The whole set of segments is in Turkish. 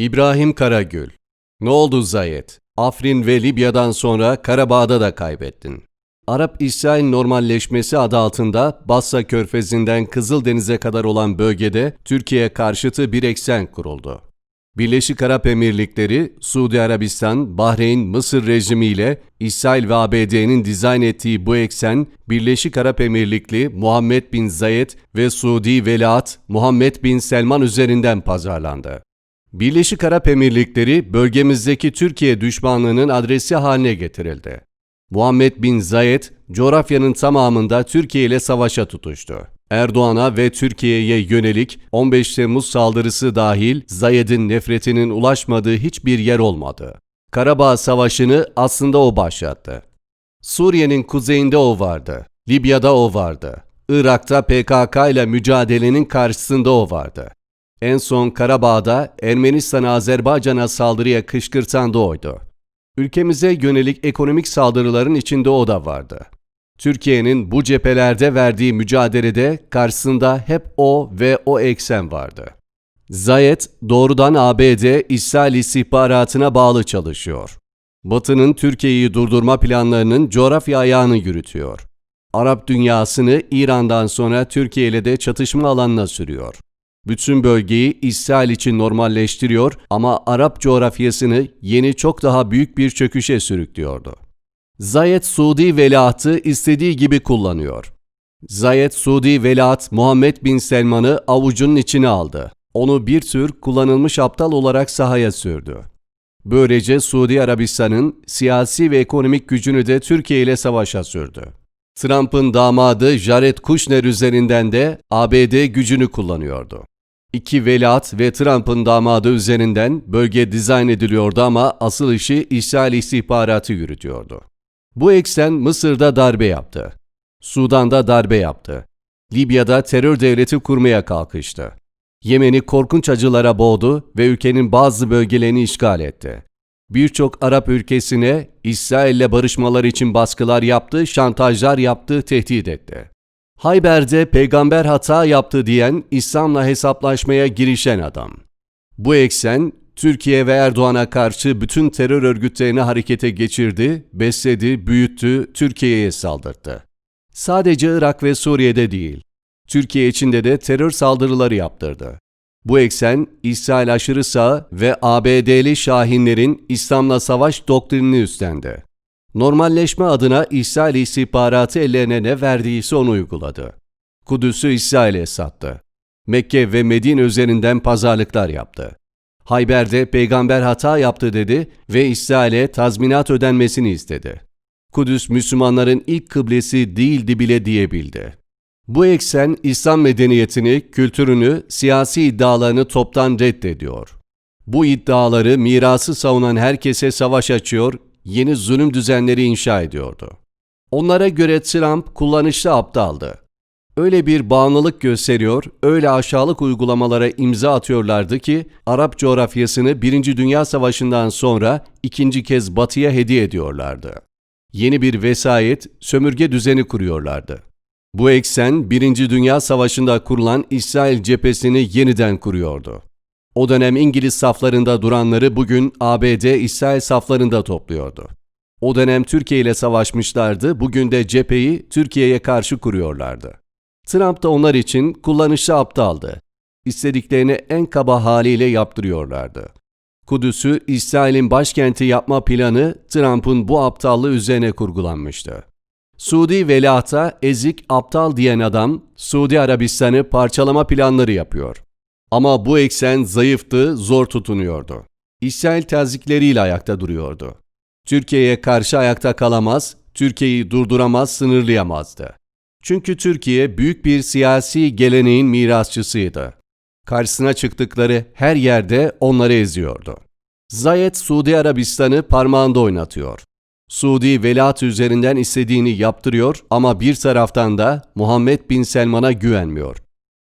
İbrahim Karagül Ne oldu Zayed? Afrin ve Libya'dan sonra Karabağ'da da kaybettin. Arap-İsrail normalleşmesi adı altında Bassa Körfezi'nden Kızıldeniz'e kadar olan bölgede Türkiye karşıtı bir eksen kuruldu. Birleşik Arap Emirlikleri, Suudi Arabistan, Bahreyn, Mısır rejimiyle İsrail ve ABD'nin dizayn ettiği bu eksen, Birleşik Arap Emirlikli Muhammed bin Zayed ve Suudi Veliaht Muhammed bin Selman üzerinden pazarlandı. Birleşik Arap Emirlikleri bölgemizdeki Türkiye düşmanlığının adresi haline getirildi. Muhammed bin Zayed, coğrafyanın tamamında Türkiye ile savaşa tutuştu. Erdoğan'a ve Türkiye'ye yönelik 15 Temmuz saldırısı dahil Zayed'in nefretinin ulaşmadığı hiçbir yer olmadı. Karabağ Savaşı'nı aslında o başlattı. Suriye'nin kuzeyinde o vardı. Libya'da o vardı. Irak'ta PKK ile mücadelenin karşısında o vardı. En son Karabağ'da Ermenistan'ı Azerbaycan'a saldırıya kışkırtan da oydu. Ülkemize yönelik ekonomik saldırıların içinde o da vardı. Türkiye'nin bu cephelerde verdiği mücadelede karşısında hep o ve o eksen vardı. Zayed doğrudan ABD İsrail istihbaratına bağlı çalışıyor. Batı'nın Türkiye'yi durdurma planlarının coğrafya ayağını yürütüyor. Arap dünyasını İran'dan sonra Türkiye ile de çatışma alanına sürüyor. Bütün bölgeyi İsrail için normalleştiriyor ama Arap coğrafyasını yeni çok daha büyük bir çöküşe sürüklüyordu. Zayed Suudi veliahtı istediği gibi kullanıyor. Zayed Suudi veliaht Muhammed bin Selman'ı avucunun içine aldı. Onu bir tür kullanılmış aptal olarak sahaya sürdü. Böylece Suudi Arabistan'ın siyasi ve ekonomik gücünü de Türkiye ile savaşa sürdü. Trump'ın damadı Jared Kushner üzerinden de ABD gücünü kullanıyordu. İki veliaht ve Trump'ın damadı üzerinden bölge dizayn ediliyordu ama asıl işi İsrail istihbaratı yürütüyordu. Bu eksen Mısır'da darbe yaptı. Sudan'da darbe yaptı. Libya'da terör devleti kurmaya kalkıştı. Yemen'i korkunç acılara boğdu ve ülkenin bazı bölgelerini işgal etti. Birçok Arap ülkesine İsrail'le barışmalar için baskılar yaptı, şantajlar yaptı, tehdit etti. Hayber'de peygamber hata yaptı diyen İslam'la hesaplaşmaya girişen adam. Bu eksen Türkiye ve Erdoğan'a karşı bütün terör örgütlerini harekete geçirdi, besledi, büyüttü, Türkiye'ye saldırdı. Sadece Irak ve Suriye'de değil, Türkiye içinde de terör saldırıları yaptırdı. Bu eksen İsrail aşırı sağ ve ABD'li şahinlerin İslam'la savaş doktrinini üstlendi. Normalleşme adına İsrail istihbaratı ellerine ne verdiyse onu uyguladı. Kudüs'ü İsrail'e sattı. Mekke ve Medine üzerinden pazarlıklar yaptı. Hayber'de peygamber hata yaptı dedi ve İsrail'e tazminat ödenmesini istedi. Kudüs Müslümanların ilk kıblesi değildi bile diyebildi. Bu eksen İslam medeniyetini, kültürünü, siyasi iddialarını toptan reddediyor. Bu iddiaları mirası savunan herkese savaş açıyor, yeni zulüm düzenleri inşa ediyordu. Onlara göre Trump kullanışlı aptaldı. Öyle bir bağımlılık gösteriyor, öyle aşağılık uygulamalara imza atıyorlardı ki Arap coğrafyasını Birinci Dünya Savaşı'ndan sonra ikinci kez batıya hediye ediyorlardı. Yeni bir vesayet, sömürge düzeni kuruyorlardı. Bu eksen Birinci Dünya Savaşı'nda kurulan İsrail cephesini yeniden kuruyordu. O dönem İngiliz saflarında duranları bugün ABD İsrail saflarında topluyordu. O dönem Türkiye ile savaşmışlardı, bugün de cepheyi Türkiye'ye karşı kuruyorlardı. Trump da onlar için kullanışlı aptaldı. İstediklerini en kaba haliyle yaptırıyorlardı. Kudüs'ü İsrail'in başkenti yapma planı Trump'ın bu aptallığı üzerine kurgulanmıştı. Suudi velahta ezik aptal diyen adam Suudi Arabistan'ı parçalama planları yapıyor. Ama bu eksen zayıftı, zor tutunuyordu. İsrail tazikleriyle ayakta duruyordu. Türkiye'ye karşı ayakta kalamaz, Türkiye'yi durduramaz, sınırlayamazdı. Çünkü Türkiye büyük bir siyasi geleneğin mirasçısıydı. Karşısına çıktıkları her yerde onları eziyordu. Zayed Suudi Arabistan'ı parmağında oynatıyor. Suudi veliaht üzerinden istediğini yaptırıyor ama bir taraftan da Muhammed Bin Selman'a güvenmiyor.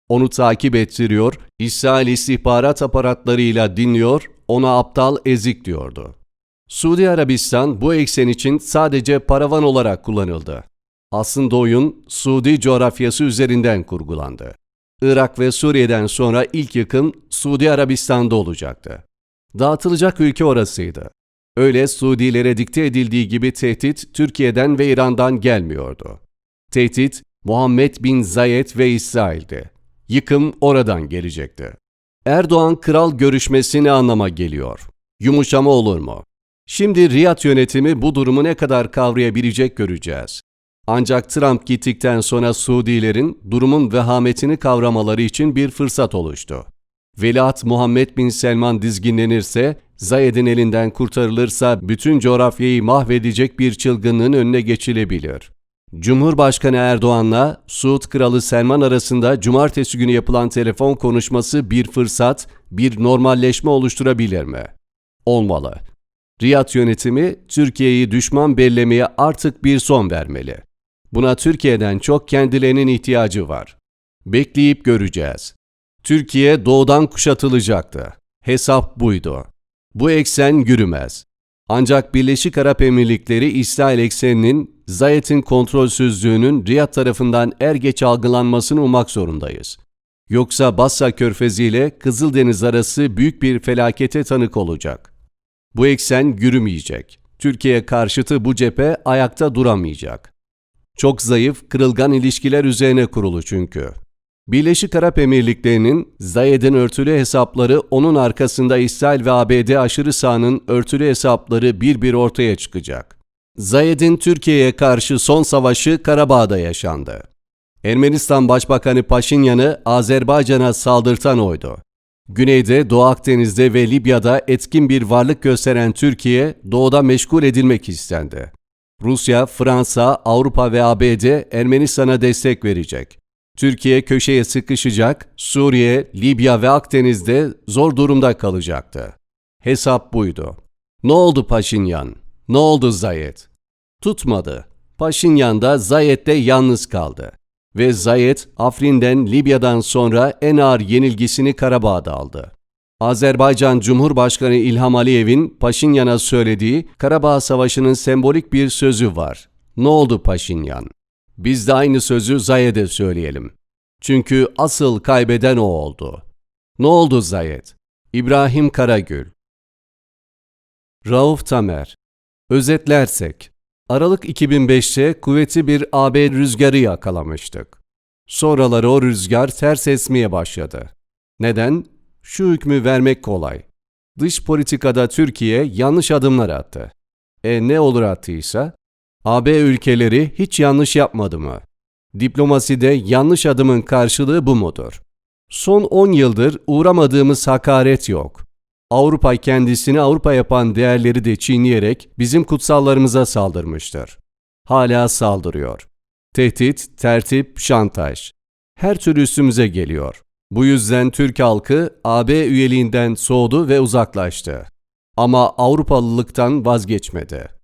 Onu takip ettiriyor, İsrail istihbarat aparatlarıyla dinliyor, ona aptal ezik diyordu. Suudi Arabistan bu eksen için sadece paravan olarak kullanıldı. Aslında oyun Suudi coğrafyası üzerinden kurgulandı. Irak ve Suriye'den sonra ilk yıkım Suudi Arabistan'da olacaktı. Dağıtılacak ülke orasıydı. Öyle Suudilere dikte edildiği gibi tehdit Türkiye'den ve İran'dan gelmiyordu. Tehdit Muhammed bin Zayed ve İsrail'di. Yıkım oradan gelecekti. Erdoğan kral görüşmesi ne anlama geliyor? Yumuşama olur mu? Şimdi Riyad yönetimi bu durumu ne kadar kavrayabilecek göreceğiz. Ancak Trump gittikten sonra Suudilerin durumun vehametini kavramaları için bir fırsat oluştu. Veliaht Muhammed bin Selman dizginlenirse, Zayed'in elinden kurtarılırsa bütün coğrafyayı mahvedecek bir çılgınlığın önüne geçilebilir. Cumhurbaşkanı Erdoğan'la Suud Kralı Selman arasında cumartesi günü yapılan telefon konuşması bir fırsat, bir normalleşme oluşturabilir mi? Olmalı. Riyad yönetimi Türkiye'yi düşman bellemeye artık bir son vermeli. Buna Türkiye'den çok kendilerinin ihtiyacı var. Bekleyip göreceğiz. Türkiye doğudan kuşatılacaktı. Hesap buydu. Bu eksen yürümez. Ancak Birleşik Arap Emirlikleri İsrail ekseninin Zayet'in kontrolsüzlüğünün Riyad tarafından er geç algılanmasını ummak zorundayız. Yoksa Basra Körfezi ile Kızıldeniz arası büyük bir felakete tanık olacak. Bu eksen yürümeyecek. Türkiye karşıtı bu cephe ayakta duramayacak. Çok zayıf, kırılgan ilişkiler üzerine kurulu çünkü. Birleşik Arap Emirlikleri'nin Zayed'in örtülü hesapları onun arkasında İsrail ve ABD aşırı sağının örtülü hesapları bir bir ortaya çıkacak. Zayed'in Türkiye'ye karşı son savaşı Karabağ'da yaşandı. Ermenistan Başbakanı Paşinyan'ı Azerbaycan'a saldırtan oydu. Güneyde, Doğu Akdeniz'de ve Libya'da etkin bir varlık gösteren Türkiye, doğuda meşgul edilmek istendi. Rusya, Fransa, Avrupa ve ABD Ermenistan'a destek verecek. Türkiye köşeye sıkışacak, Suriye, Libya ve Akdeniz'de zor durumda kalacaktı. Hesap buydu. Ne oldu Paşinyan? Ne oldu Zayed? Tutmadı. Paşinyan da Zayed'de yalnız kaldı. Ve Zayed, Afrin'den Libya'dan sonra en ağır yenilgisini Karabağ'da aldı. Azerbaycan Cumhurbaşkanı İlham Aliyev'in Paşinyan'a söylediği Karabağ Savaşı'nın sembolik bir sözü var. Ne oldu Paşinyan? Biz de aynı sözü Zayed'e söyleyelim. Çünkü asıl kaybeden o oldu. Ne oldu Zayed? İbrahim Karagül Rauf Tamer Özetlersek, Aralık 2005'te kuvveti bir AB rüzgarı yakalamıştık. Sonraları o rüzgar ters esmeye başladı. Neden? Şu hükmü vermek kolay. Dış politikada Türkiye yanlış adımlar attı. E ne olur attıysa? AB ülkeleri hiç yanlış yapmadı mı? Diplomaside yanlış adımın karşılığı bu mudur? Son 10 yıldır uğramadığımız hakaret yok. Avrupa kendisini Avrupa yapan değerleri de çiğneyerek bizim kutsallarımıza saldırmıştır. Hala saldırıyor. Tehdit, tertip, şantaj. Her türlü üstümüze geliyor. Bu yüzden Türk halkı AB üyeliğinden soğudu ve uzaklaştı. Ama Avrupalılıktan vazgeçmedi.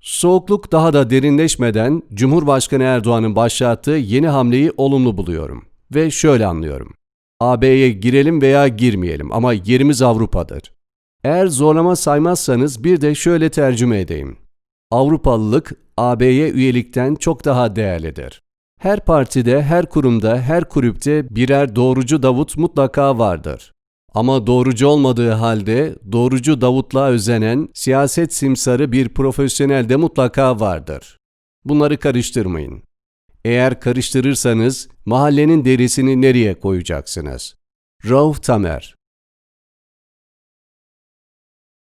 Soğukluk daha da derinleşmeden Cumhurbaşkanı Erdoğan'ın başlattığı yeni hamleyi olumlu buluyorum. Ve şöyle anlıyorum. AB'ye girelim veya girmeyelim ama yerimiz Avrupa'dır. Eğer zorlama saymazsanız bir de şöyle tercüme edeyim. Avrupalılık AB'ye üyelikten çok daha değerlidir. Her partide, her kurumda, her kulüpte birer doğrucu Davut mutlaka vardır. Ama doğrucu olmadığı halde doğrucu Davut'la özenen siyaset simsarı bir profesyonel de mutlaka vardır. Bunları karıştırmayın. Eğer karıştırırsanız mahallenin derisini nereye koyacaksınız? Rauf Tamer